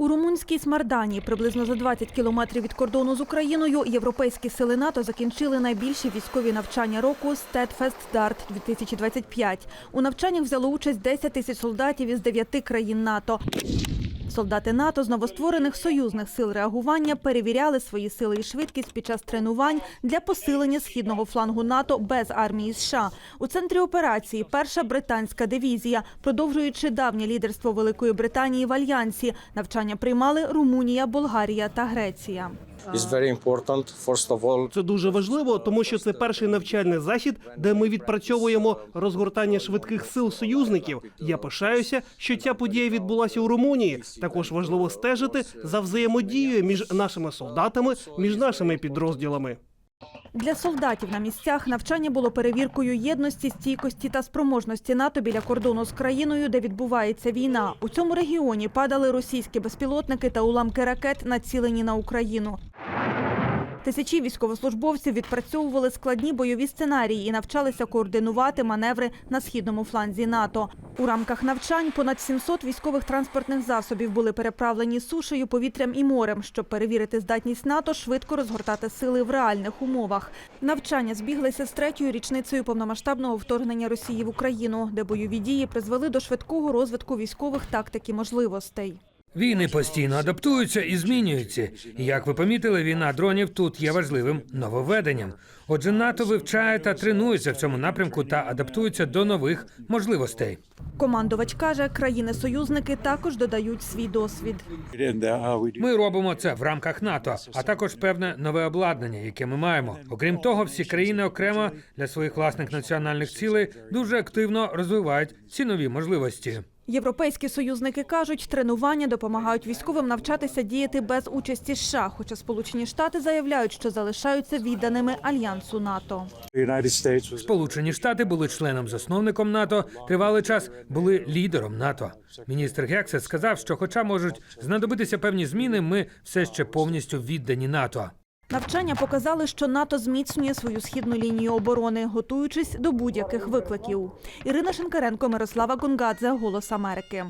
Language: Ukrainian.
У румунській Смардані, приблизно за 20 кілометрів від кордону з Україною, європейські сили НАТО закінчили найбільші військові навчання року Стедфест Дарт 2025 У навчаннях взяло участь 10 тисяч солдатів із 9 країн НАТО. Солдати НАТО з новостворених союзних сил реагування перевіряли свої сили і швидкість під час тренувань для посилення східного флангу НАТО без армії США. У центрі операції перша британська дивізія, продовжуючи давнє лідерство Великої Британії в альянсі. Навчання приймали Румунія, Болгарія та Греція. Is very important. First of all, Це дуже важливо, тому що це перший навчальний захід, де ми відпрацьовуємо розгортання швидких сил союзників. Я пишаюся, що ця подія відбулася у Румунії. Також важливо стежити за взаємодією між нашими солдатами, між нашими підрозділами. Для солдатів на місцях навчання було перевіркою єдності, стійкості та спроможності НАТО біля кордону з країною, де відбувається війна. У цьому регіоні падали російські безпілотники та уламки ракет, націлені на Україну. Тисячі військовослужбовців відпрацьовували складні бойові сценарії і навчалися координувати маневри на східному фланзі НАТО. У рамках навчань понад 700 військових транспортних засобів були переправлені сушею, повітрям і морем, щоб перевірити здатність НАТО швидко розгортати сили в реальних умовах. Навчання збіглися з третьою річницею повномасштабного вторгнення Росії в Україну, де бойові дії призвели до швидкого розвитку військових тактик і можливостей. Війни постійно адаптуються і змінюються. І як ви помітили, війна дронів тут є важливим нововведенням. Отже, НАТО вивчає та тренується в цьому напрямку та адаптується до нових можливостей. Командувач каже, країни-союзники також додають свій досвід. Ми робимо це в рамках НАТО, а також певне нове обладнання, яке ми маємо. Окрім того, всі країни окремо для своїх власних національних цілей дуже активно розвивають ці нові можливості. Європейські союзники кажуть, тренування допомагають військовим навчатися діяти без участі США. Хоча Сполучені Штати заявляють, що залишаються відданими альянсу НАТО. Сполучені Штати були членом-засновником НАТО, тривалий час були лідером НАТО. Міністр Гексет сказав, що, хоча можуть знадобитися певні зміни, ми все ще повністю віддані НАТО. Навчання показали, що НАТО зміцнює свою східну лінію оборони, готуючись до будь-яких викликів. Ірина Шенкаренко, Мирослава Гонгадзе, Голос Америки.